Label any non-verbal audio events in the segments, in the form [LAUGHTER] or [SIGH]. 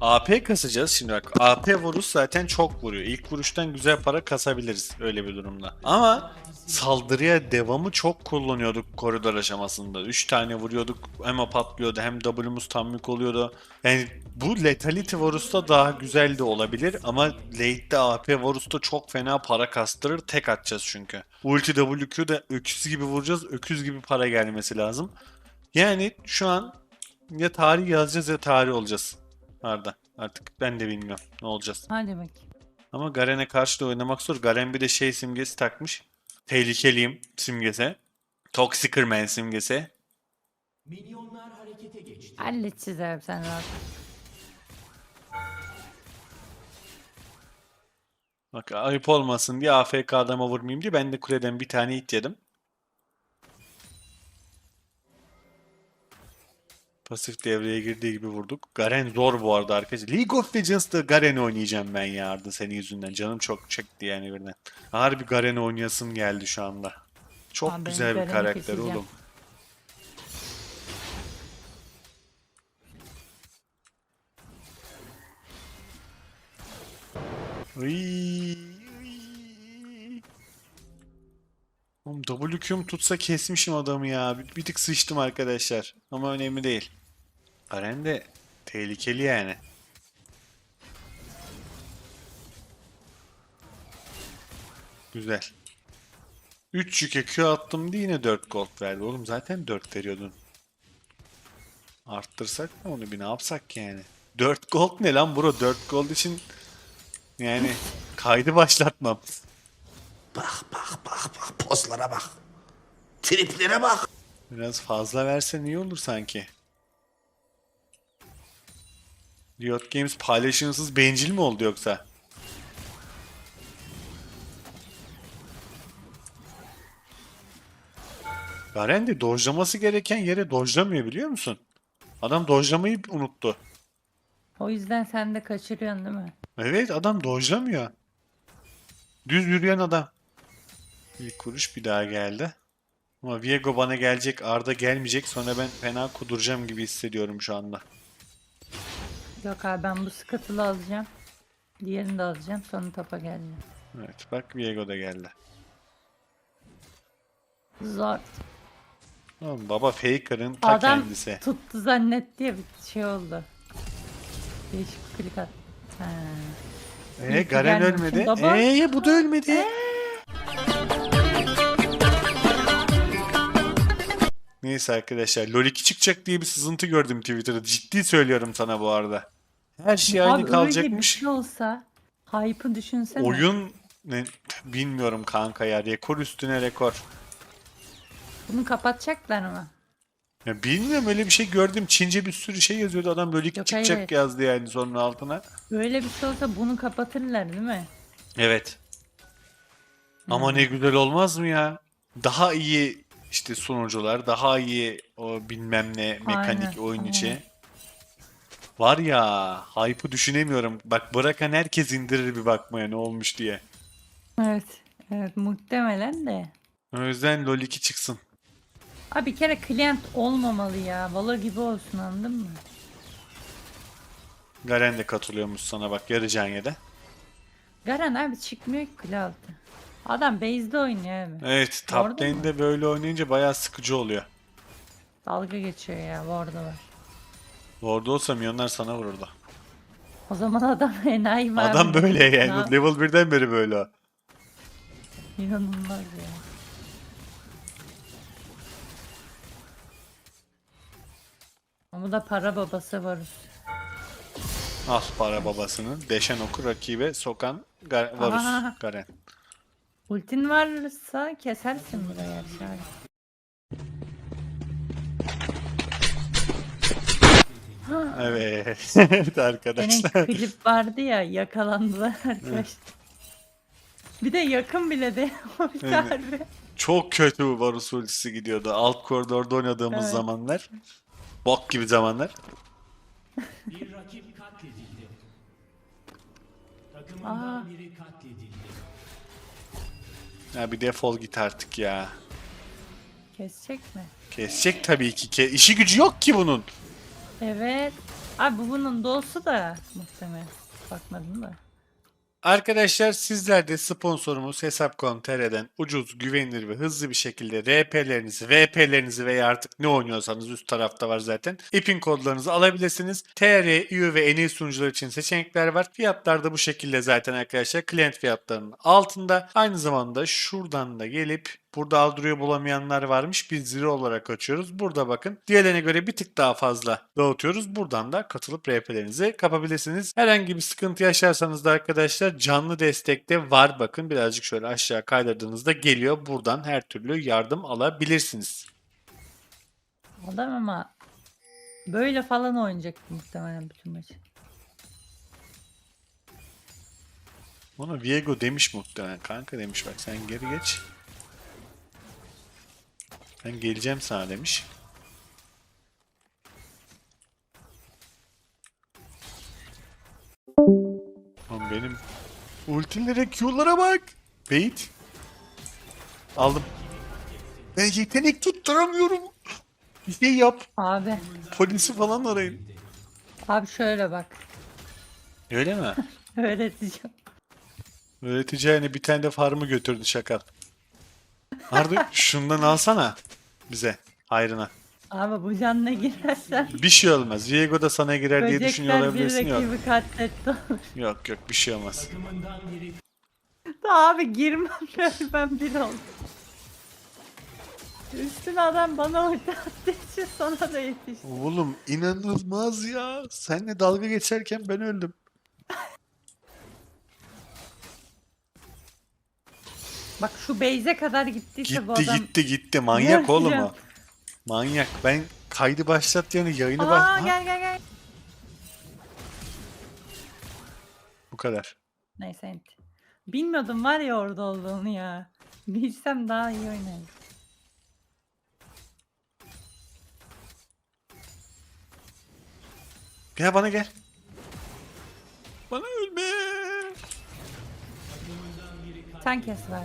AP kasacağız şimdi bak. AP vuruş zaten çok vuruyor. İlk vuruştan güzel para kasabiliriz öyle bir durumda. Ama saldırıya devamı çok kullanıyorduk koridor aşamasında. 3 tane vuruyorduk hem o patlıyordu hem W'muz tam oluyordu. Yani bu Lethality Varus'ta daha güzel de olabilir ama late'de AP Varus'ta çok fena para kastırır. Tek atacağız çünkü. Ulti WQ'da öküz gibi vuracağız. Öküz gibi para gelmesi lazım. Yani şu an ya tarih yazacağız ya tarih olacağız. Arda. Artık ben de bilmiyorum ne olacağız. Hadi bak. Ama Garen'e karşı da oynamak zor. Garen bir de şey simgesi takmış. Tehlikeliyim simgesi. Toxicer Man simgesi. Halledeceğiz abi sen rahat. Bak ayıp olmasın diye AFK adama vurmayayım diye ben de kuleden bir tane hit yedim. Pasif devreye girdiği gibi vurduk. Garen zor bu arada arkadaşlar. League of Legends'da Garen oynayacağım ben ya Arda senin yüzünden. Canım çok çekti yani birden. Harbi Garen oynayasım geldi şu anda. Çok ben güzel bir karakter keseceğim. oğlum. Iy, iy. Oğlum WQ'm tutsa kesmişim adamı ya. Bir, bir tık sıçtım arkadaşlar. Ama önemli değil. Garen de tehlikeli yani. Güzel. 3 yüke Q attım diye yine 4 gold verdi. Oğlum zaten 4 veriyordun. Arttırsak mı onu bir ne yapsak yani? 4 gold ne lan bro? 4 gold için yani kaydı başlatmam. Bak bak bak bak pozlara bak. Triplere bak. Biraz fazla versen iyi olur sanki. Riot Games paylaşımsız bencil mi oldu yoksa? Garen de dojlaması gereken yere dojlamıyor biliyor musun? Adam dojlamayı unuttu. O yüzden sen de kaçırıyorsun değil mi? Evet adam dojlamıyor. Düz yürüyen adam. Bir kuruş bir daha geldi. Ama Viego bana gelecek, Arda gelmeyecek. Sonra ben fena kuduracağım gibi hissediyorum şu anda. Yok abi ben bu skatılı alacağım. Diğerini de alacağım. Sonra tapa geleceğim. Evet bak Viego da geldi. Zor. Oğlum baba Faker'ın ta Adam kendisi. tuttu zannet diye bir şey oldu. Değişik bir klik at. Ha. Ee, iyi ki Garen ölmedi. baba. Ee, bu da ölmedi. Neyse arkadaşlar LoL 2 çıkacak diye bir sızıntı gördüm Twitter'da. Ciddi söylüyorum sana bu arada. Her şey aynı Abi öyle bir kalacakmış. şey olsa hype'ı düşünsene. Oyun ne bilmiyorum kanka ya rekor üstüne rekor. Bunu kapatacaklar mı? Ya bilmiyorum öyle bir şey gördüm. Çince bir sürü şey yazıyordu adam böyle Yok, çıkacak hayır. yazdı yani sonra altına. Böyle bir şey olsa bunu kapatırlar değil mi? Evet. Ama ne güzel olmaz mı ya? Daha iyi işte sunucular, daha iyi o bilmem ne mekanik Aynen, oyun aynen. içi. Var ya, hype'ı düşünemiyorum. Bak bırakan herkes indirir bir bakmaya ne olmuş diye. Evet. Evet muhtemelen de. O yüzden LoL 2 çıksın. Abi bir kere client olmamalı ya. Valor gibi olsun anladın mı? Garen de katılıyormuş sana bak yarı can yedi. Garen abi çıkmıyor ki kule altı. Adam base'de oynuyor abi. Evet, top mü? lane'de böyle oynayınca bayağı sıkıcı oluyor. Dalga geçiyor ya bu arada var. Orada olsa milyonlar sana vururdu. O zaman adam [LAUGHS] enayi var. Adam böyle yani. Ya, Level 1'den beri böyle o. İnanılmaz ya. Ama da para babası varız. Al para babasının. Deşen oku rakibe sokan Gar Varus Aa. Garen. Ultin varsa kesersin buraya aşağı. [LAUGHS] Evet. evet Senin arkadaşlar. klip vardı ya yakalandılar arkadaşlar. Bir de yakın bile de [LAUGHS] o bir Evet. harbi. Çok kötü bu Varus ultisi gidiyordu. Alt koridorda oynadığımız Evet. zamanlar. Bok gibi zamanlar. [LAUGHS] Aa, Ya bir defol git artık ya. kesecek mi? Kesecek tabii ki. Ke işi gücü yok ki bunun. Evet. Abi bu bunun doğusu da muhtemelen. Bakmadım da. Arkadaşlar sizler de sponsorumuz Hesap.com.tr'den ucuz, güvenilir ve hızlı bir şekilde RP'lerinizi, VP'lerinizi veya artık ne oynuyorsanız üst tarafta var zaten. İP'in kodlarınızı alabilirsiniz. TR, EU ve iyi sunucular için seçenekler var. Fiyatlar da bu şekilde zaten arkadaşlar. Client fiyatlarının altında. Aynı zamanda şuradan da gelip Burada aldırıyor bulamayanlar varmış. Biz zero olarak açıyoruz. Burada bakın. Diğerlerine göre bir tık daha fazla dağıtıyoruz. Buradan da katılıp RP'lerinizi kapabilirsiniz. Herhangi bir sıkıntı yaşarsanız da arkadaşlar canlı destekte var. Bakın birazcık şöyle aşağı kaydırdığınızda geliyor. Buradan her türlü yardım alabilirsiniz. Adam ama böyle falan oynayacak muhtemelen bütün maçı. Ona Viego demiş muhtemelen. Kanka demiş bak sen geri geç. Ben geleceğim sana demiş. Lan benim ultilere Q'lara bak. Bait. Aldım. Ben yetenek tutturamıyorum. Bir şey yap. Abi, Polisi falan arayın. abi şöyle bak. Öyle mi? [LAUGHS] Öğreteceğim. Öğreteceğine bir tane de farmı götürdü şakal. Arda şundan alsana bize hayrına. Abi bu canına girersen Bir şey olmaz. Viego da sana girer diye düşünüyor böcekler bir olabilirsin yok. rakibi katletti. Yok yok bir şey olmaz. Da abi girmem [LAUGHS] ben bir oldum. Üstüne adam bana ulti attığı için sana da yetişti. Oğlum inanılmaz ya. Seninle dalga geçerken ben öldüm. Bak şu beyze kadar gittiyse bu Gitti adam... gitti gitti. Manyak Ne oğlum o. Manyak. Ben kaydı başlat yani yayını. Aa Ha, gel gel gel. Bu kadar. Neyse ent. Bilmiyordum var ya orada olduğunu ya. Bilsem daha iyi oynarım. Gel bana gel. Bana ölme. Sen kes ha.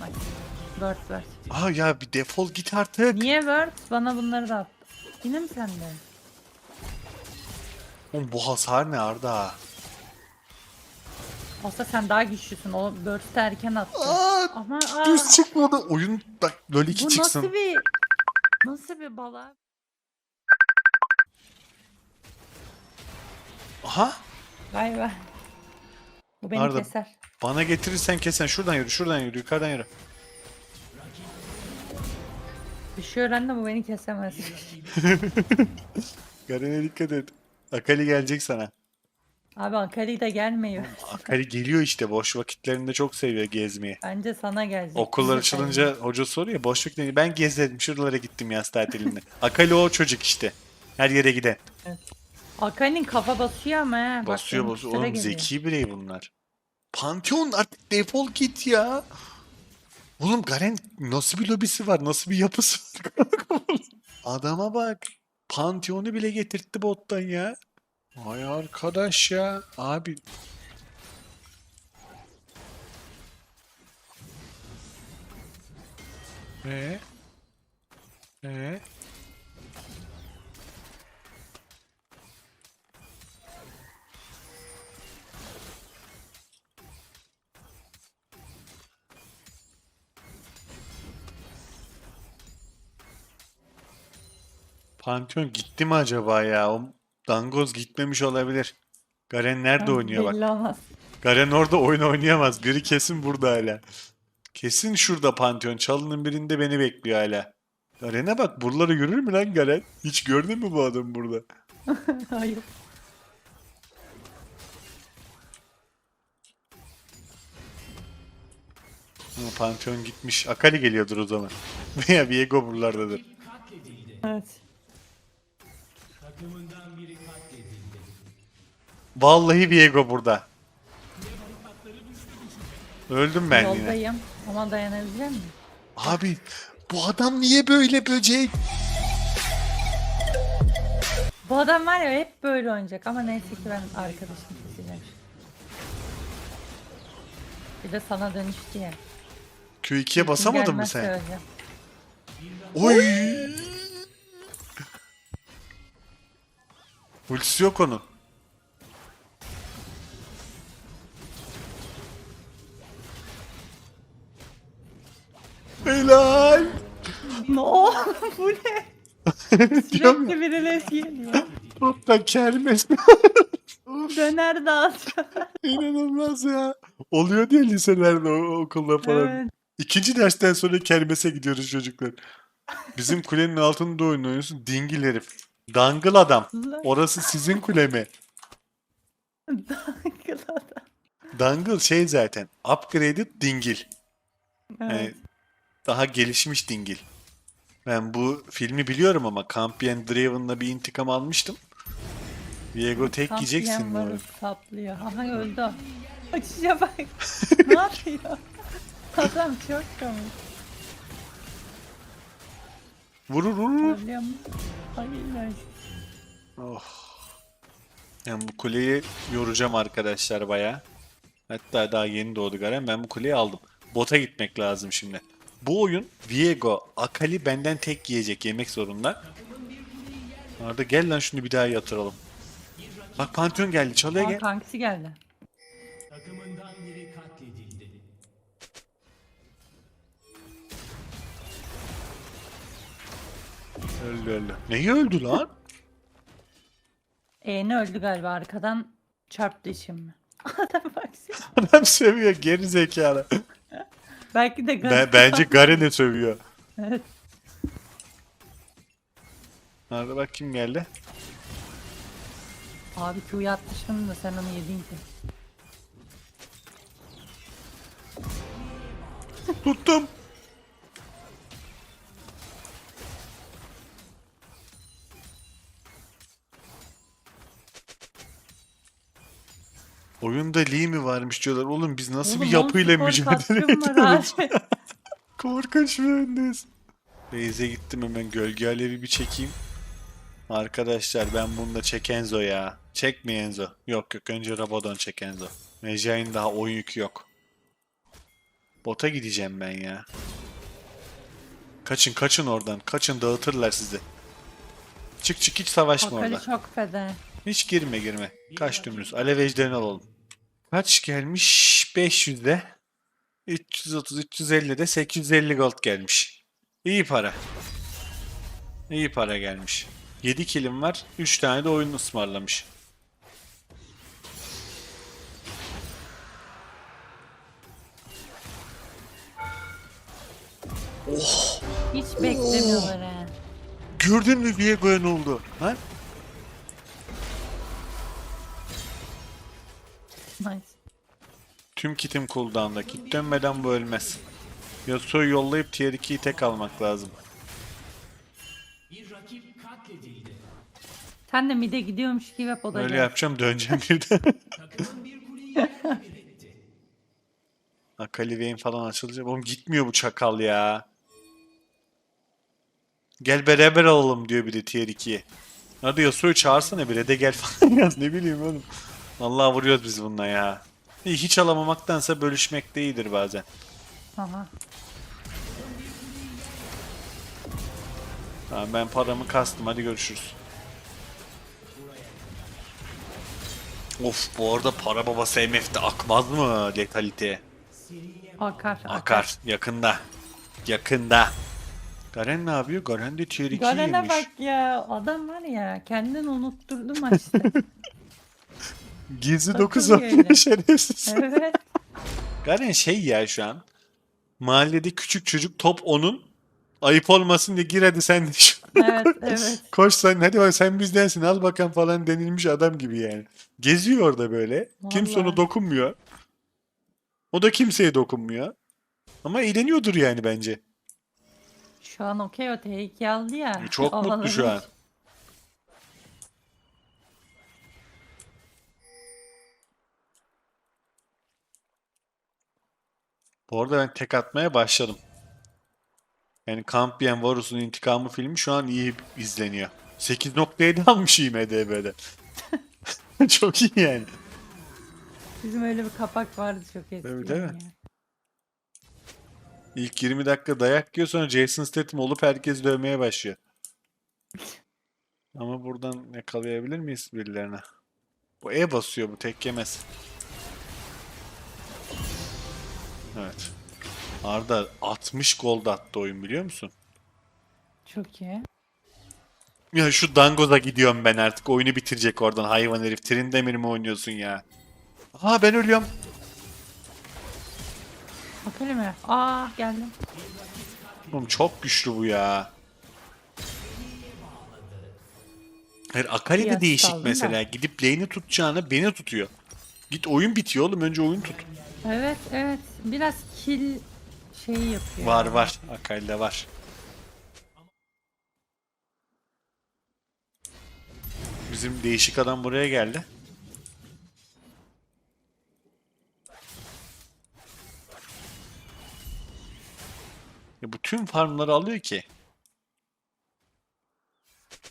Bak. Word word. Aa ya bir defol git artık. Niye word? Bana bunları da attı. Yine mi sende? Oğlum bu hasar ne Arda? Olsa sen daha güçlüsün. O burst'ı erken attı. Aa, Ama aa, düz çıkmadı. Oyun bak LoL 2 bu çıksın. nasıl bir... Nasıl bir bala? Aha. Vay vay. Bu beni Arda. keser. Bana getirirsen kesen. Şuradan yürü, şuradan yürü, yukarıdan yürü. Bir şey öğren de bu beni kesemez. [LAUGHS] Garen'e dikkat et. Akali gelecek sana. Abi Akali de gelmiyor. Akali geliyor işte. Boş vakitlerinde çok seviyor gezmeyi. Bence sana gelecek. Okullar açılınca hoca soruyor. Boş vakitlerinde ben gezdim. Şuralara gittim yaz tatilinde. Akali o çocuk işte. Her yere giden. Akali'nin kafa basıyor ama he. Bak Basıyor benim basıyor. sıra Oğlum geliyor. zeki birey bunlar. Pantheon artık defol git ya. Oğlum Garen nasıl bir lobisi var? Nasıl bir yapısı var? [LAUGHS] Adama bak. Pantheon'u bile getirtti bottan ya. Vay arkadaş ya. Abi. Ee? Ee? Pantheon gitti mi acaba ya? O dangoz gitmemiş olabilir. Garen nerede Ha, oynuyor bak. belli olmaz. Garen orada oyun oynayamaz. Biri kesin burada hala. Kesin şurada Pantheon. Çalının birinde beni bekliyor hala. Garen'e bak. Buraları yürür mü lan Garen? Hiç gördün mü bu adamı burada? [LAUGHS] Hayır. Ama Pantheon gitmiş. Akali geliyordur o zaman. [LAUGHS] Veya Viego buralardadır. Evet. Vallahi Viego burada. Öldüm ben yine. Yoldayım ama dayanabilecek miyim? Abi bu adam niye böyle böcek? Bu adam var ya hep böyle oynayacak ama neyse ki ben arkadaşım keseceğim. Bir de sana dönüştü ya. Q2'ye basamadın mı Gelmezse sen? öleceğim. Oy! Ultisi yok onun. Helal. No [LAUGHS] bu ne? [LAUGHS] Diyorum ya, Sürekli birileri geliyor. Topta kermes. Döner dağıtıyor. [LAUGHS] İnanılmaz ya. Oluyor diye liselerde o, okulda falan. evet. İkinci dersten sonra kermese gidiyoruz çocuklar. Bizim kulenin altında oynuyorsun. Dingil herif. Dangıl adam. Orası sizin kule mi? Dağıtıyor. Dangle şey zaten. Upgraded dingil. Evet. Yani daha gelişmiş dingil. Ben bu filmi biliyorum ama Campion Draven'la bir intikam almıştım. Diego tek yiyeceksin Kampiyen bu varı arada. saplıyor. [LAUGHS] Aha öldü. o. Açışa bak. [LAUGHS] ne yapıyor? [LAUGHS] Adam çok komik. Vurur vurur. Oh. Yani bu kuleyi yoracağım arkadaşlar baya. Hatta daha yeni doğdu Garen. Ben bu kuleyi aldım. Bota gitmek lazım şimdi. Bu oyun Viego, Akali benden tek yiyecek yemek zorunda. Arada gel lan şunu bir daha yatıralım. Bak Pantheon geldi. Çalıya gel. kankisi geldi. Öldü öldü. Neyi öldü lan? E'ni öldü galiba arkadan çarptı şimdi. [LAUGHS] Adam baksana. Adam sövüyor geri zekalı. Belki de Ben, bence [LAUGHS] Garen'i sövüyor. Evet. Arada bak kim geldi? Abi Q'yu atmıştım da sen onu yedin ki. Tuttum. Oyunda Lee mi varmış diyorlar. Oğlum biz nasıl bir Oğlum, on yapıyla mücadele ediyoruz? [LAUGHS] Korkunç bir öndeyiz. Beyze gittim hemen gölge alevi bir çekeyim. Arkadaşlar ben bununla çek Enzo ya. Çekme Enzo. Yok yok önce Rabadon çek Enzo. Mecai'nin daha oyun yükü yok. Bota gideceğim ben ya. Kaçın kaçın oradan. Kaçın dağıtırlar sizi. Çık çık hiç savaşma Akali orada. çok feda. Hiç girme girme. Kaç dümdüz. Alev ejderini alalım. Kaç gelmiş? 500'de. 330, 350'de 850 gold gelmiş. İyi para. İyi para gelmiş. 7 kilim var. 3 tane de oyun ısmarlamış. Hiç beklemiyorlar ha. Gördün mü Viego'ya ne oldu? Ha? [LAUGHS] Nice. Tüm kitim cooldown'da. Kit dönmeden bu ölmez. Yasuo'yu yollayıp tier 2'yi tek almak lazım. Sen de mide gidiyormuş gibi yap o da Öyle yapacağım döneceğim birden. [LAUGHS] Akali Vayne falan açılacak. Oğlum gitmiyor bu çakal ya. Gel beraber alalım diyor bir de tier 2'ye. Hadi Yasuo'yu çağırsana bir de gel falan [LAUGHS] yaz ne bileyim oğlum. Vallahi vuruyoruz biz bununla ya. Hiç alamamaktansa bölüşmek de iyidir bazen. Aha. Tamam ben paramı kastım hadi görüşürüz. Of bu arada para babası MF'de akmaz mı letalite? Akar. Akar. Yakında. Yakında. Garen ne yapıyor? Garen de tier 2 Garen'e bak ya. Adam var ya. Kendini unutturdu [LAUGHS] maçta. Gizli Takılıyor 9 öyle. oynuyor şerefsiz. evet. Garen şey ya şu an. Mahallede küçük çocuk top onun. Ayıp olmasın diye gir hadi sen de şu- Evet. [LAUGHS] Evet. Koş sen hadi bak sen bizdensin al bakalım falan denilmiş adam gibi yani. Geziyor orada böyle. Kimse ona Vallahi. dokunmuyor. O da kimseye dokunmuyor. Ama eğleniyordur yani bence. Şu an okey o T2 aldı ya. Çok mutlu şu an. Bu arada ben tek atmaya başladım. Yani Campion Varus'un intikamı filmi şu an iyi izleniyor. 8.7 almış IMDB'de. [LAUGHS] Çok iyi yani. Bizim öyle bir kapak vardı çok eskiden Tabii, değil mi? ya. İlk 20 dakika dayak yiyor sonra Jason Statham olup herkes dövmeye başlıyor. Ama buradan yakalayabilir miyiz birilerine? Bu E basıyor bu tek yemez. Evet. Arda 60 gol da attı oyun biliyor musun? Çok iyi. Ya şu Dangoz'a gidiyorum ben artık. Oyunu bitirecek oradan hayvan herif. Trindemir mi oynuyorsun ya? Aa ben ölüyorum. Bakalım mı? Aa geldim. Oğlum çok güçlü bu ya. Hayır Akali de değişik mesela. Gidip lane'i tutacağına beni tutuyor. Git oyun bitiyor oğlum. Önce oyun tut. Evet evet. Biraz kill şeyi yapıyor. Var var. Akali'de var. Bizim değişik adam buraya geldi. Ya bu tüm farmları alıyor ki.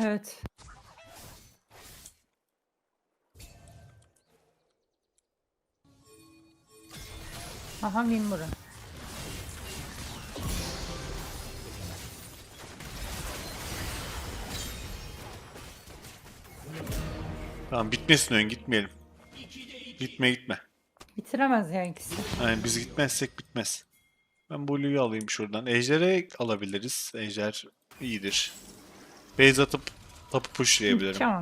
Evet. Aha Mimbura. Tamam bitmesin oyun gitmeyelim. Gitme gitme. Bitiremez ya ikisi. Yani biz gitmezsek bitmez. Ben Blue'yu alayım şuradan. Ejder'e alabiliriz. Ejder iyidir. Base atıp tapu pushlayabilirim. Gideceğim.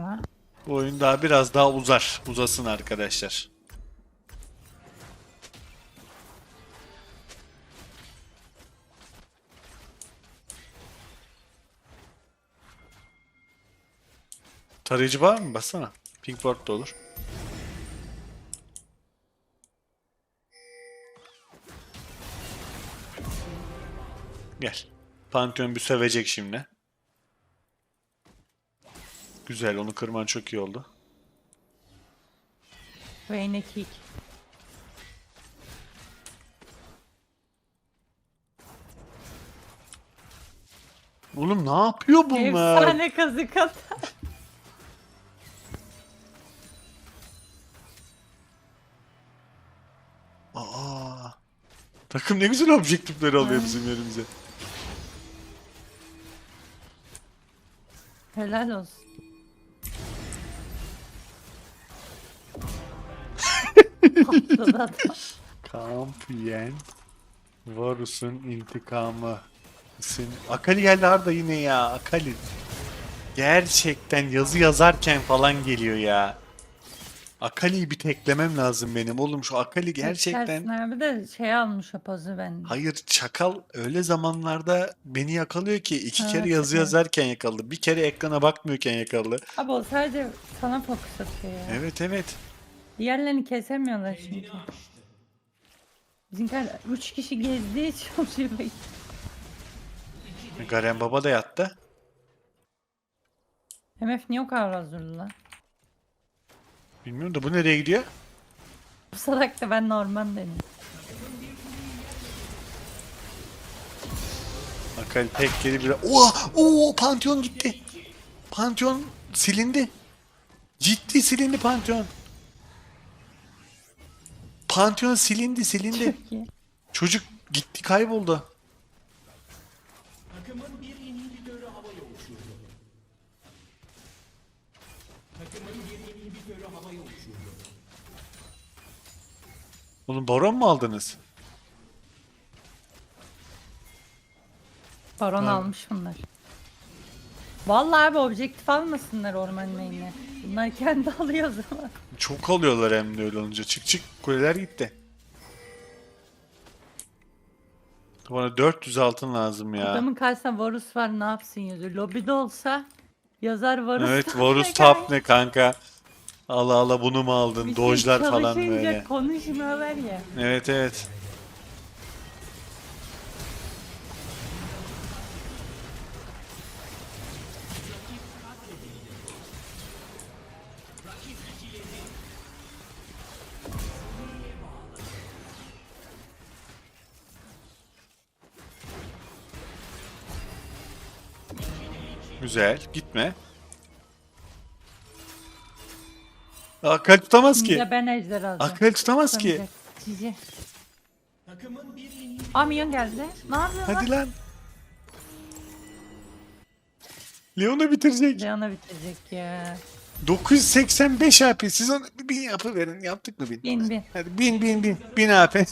Bu oyun daha biraz daha uzar. Uzasın arkadaşlar. Tarayıcı var mı? Bassana. Pinkboard da olur. Gel. Pantheon bir sövecek şimdi. Güzel onu kırman çok iyi oldu. Vayne kick. Oğlum ne yapıyor bunlar? Efsane kazık at. Takım ne güzel objektifleri alıyor bizim yerimize. Helal olsun. Patladı [LAUGHS] adam. Kampiyen Varus'un intikamı. Sin Akali geldi Arda yine ya. Akali. Gerçekten yazı yazarken falan geliyor ya. Akali'yi bir teklemem lazım benim. Oğlum şu Akali gerçekten... Abi de şey almış o pozu ben. Hayır çakal öyle zamanlarda beni yakalıyor ki iki Evet, kere yazı evet. yazarken yakaladı. Bir kere ekrana bakmıyorken yakaladı. Abi o sadece sana fokus atıyor ya. Evet evet. Diğerlerini kesemiyorlar çünkü. Bizimkiler 3 kişi gezdiği için o şey bak- Garen Baba da yattı. MF niye o kadar hazırlı lan? Bilmiyorum da bu nereye gidiyor? Bu salak da ben normal dedim. Akali tek geri bir... Oha! Oo! Pantheon gitti. Pantheon silindi. Ciddi silindi Pantheon. Pantheon silindi silindi. Çocuk gitti kayboldu. Oğlum baron mu aldınız? Baron almış bunlar. Vallahi abi objektif almasınlar orman main'e. Bunlar kendi [LAUGHS] alıyor o zaman. Çok alıyorlar hem de öyle olunca. Çık çık kuleler gitti. Bana 400 altın lazım ya. Adamın karşısında Varus var ne yapsın yazıyor. Lobide olsa yazar Varus. Evet [LAUGHS] top Varus tap ne kanka? Allah Allah bunu mu aldın? Bir şey Dojlar falan çalışınca böyle. konuşmuyorlar ya. Evet evet. Güzel. Gitme. Akal tutamaz ki. Ya ben ejder alacağım. Akal tutamaz ki. Tutamayacak. Cici. Aa minyon geldi. Ne yapıyor Hadi lan? lan. Leon'u bitirecek. Canı bitirecek ya. 985 AP. Siz ona bir bin yapı verin. Yaptık mı bin? Bin bin. Hadi bin bin bin. Bin AP. [LAUGHS]